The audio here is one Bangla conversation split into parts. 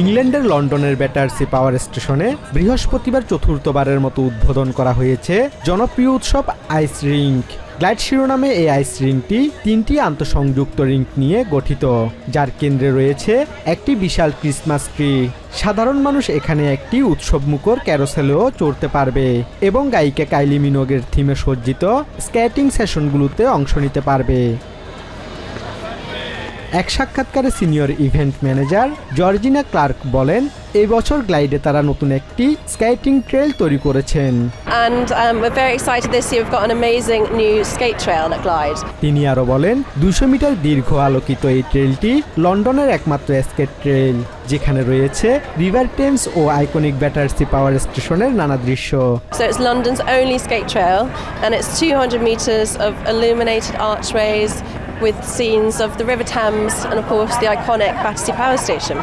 ইংল্যান্ডের লন্ডনের ব্যাটারসি পাওয়ার স্টেশনে বৃহস্পতিবার চতুর্থবারের মতো উদ্বোধন করা হয়েছে জনপ্রিয় উৎসব আইস রিঙ্ক গ্লাইড শিরোনামে এই আইস রিংটি তিনটি আন্তঃসংযুক্ত রিঙ্ক নিয়ে গঠিত, যার কেন্দ্রে রয়েছে একটি বিশাল ক্রিসমাস ট্রি। সাধারণ মানুষ এখানে একটি উৎসবমুখর ক্যারোসেলেও চড়তে পারবে এবং গায়িকা কাইলি মিনোগের থিমে সজ্জিত স্কেটিং সেশনগুলোতে অংশ নিতে পারবে। এক সাক্ষাৎকারে senior event manager Georgina Clarke বলেন এই বছর গ্লাইডে তারা নতুন একটি স্কেটিং ট্রেল তৈরি করেছেন। Um. তিনি আরও বলেন দুশো মিটার দীর্ঘ আলোকিত এই ট্রেলটি লন্ডনের একমাত্র স্কেট ট্রেল যেখানে রয়েছে রিভার টেমস ও আইকনিক ব্যাটার্সি পাওয়ার স্টেশনের নানা দৃশ্য। So it's London's only skate trail, and it's 200 metres of illuminated archways with scenes of the River Thames and, of course, the iconic Battersea Power Station.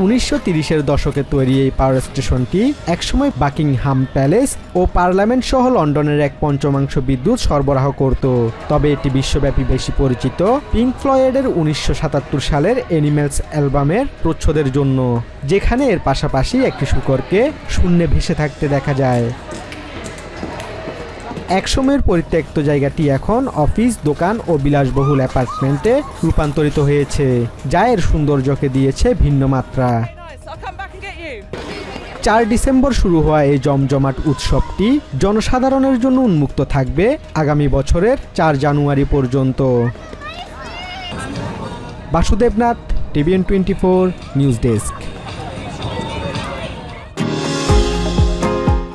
উনিশশো তিরিশের দশকে তৈরি এই পাওয়ার স্টেশনটি একসময় বাকিংহাম প্যালেস ও পার্লামেন্ট সহ লন্ডনের এক পঞ্চমাংশ বিদ্যুৎ সরবরাহ করত তবে এটি বিশ্বব্যাপী বেশি পরিচিত পিঙ্ক ফ্লয়েডের উনিশশো সাতাত্তর সালের অ্যানিমেলস অ্যালবামের প্রচ্ছদের জন্য যেখানে এর পাশাপাশি একটি শুকরকে শূন্যে ভেসে থাকতে দেখা যায় একসময়ের পরিত্যক্ত জায়গাটি এখন অফিস, দোকান ও বিলাসবহুল অ্যাপার্টমেন্টে রূপান্তরিত হয়েছে, যা এর সৌন্দর্যকে দিয়েছে ভিন্ন মাত্রা. চার ডিসেম্বর শুরু হওয়া এই জমজমাট উৎসবটি জনসাধারণের জন্য উন্মুক্ত থাকবে আগামী বছরের চার জানুয়ারি পর্যন্ত Basudebnath, TVN twenty four news desk